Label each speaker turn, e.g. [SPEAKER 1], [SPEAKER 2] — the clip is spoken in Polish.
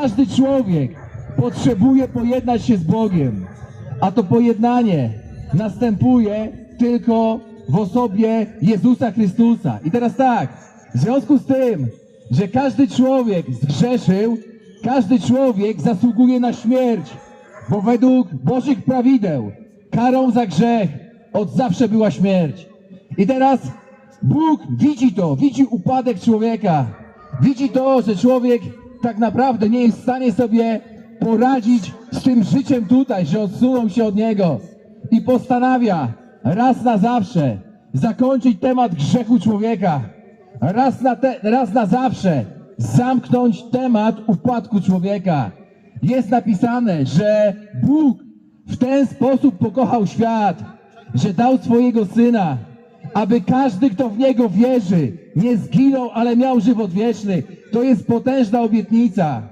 [SPEAKER 1] każdy człowiek potrzebuje pojednać się z Bogiem, a to pojednanie następuje tylko w osobie Jezusa Chrystusa. I teraz tak, w związku z tym, że każdy człowiek zgrzeszył, każdy człowiek zasługuje na śmierć, bo według Bożych prawideł karą za grzech od zawsze była śmierć. I teraz Bóg widzi to, widzi upadek człowieka, widzi to, że człowiek tak naprawdę nie jest w stanie sobie poradzić z tym życiem tutaj, że odsunął się od niego i postanawia raz na zawsze zakończyć temat grzechu człowieka, raz na, te, raz na zawsze zamknąć temat upadku człowieka. Jest napisane, że Bóg w ten sposób pokochał świat, że dał swojego Syna, aby każdy, kto w Niego wierzy, nie zginął, ale miał żywot wieczny. To jest potężna obietnica.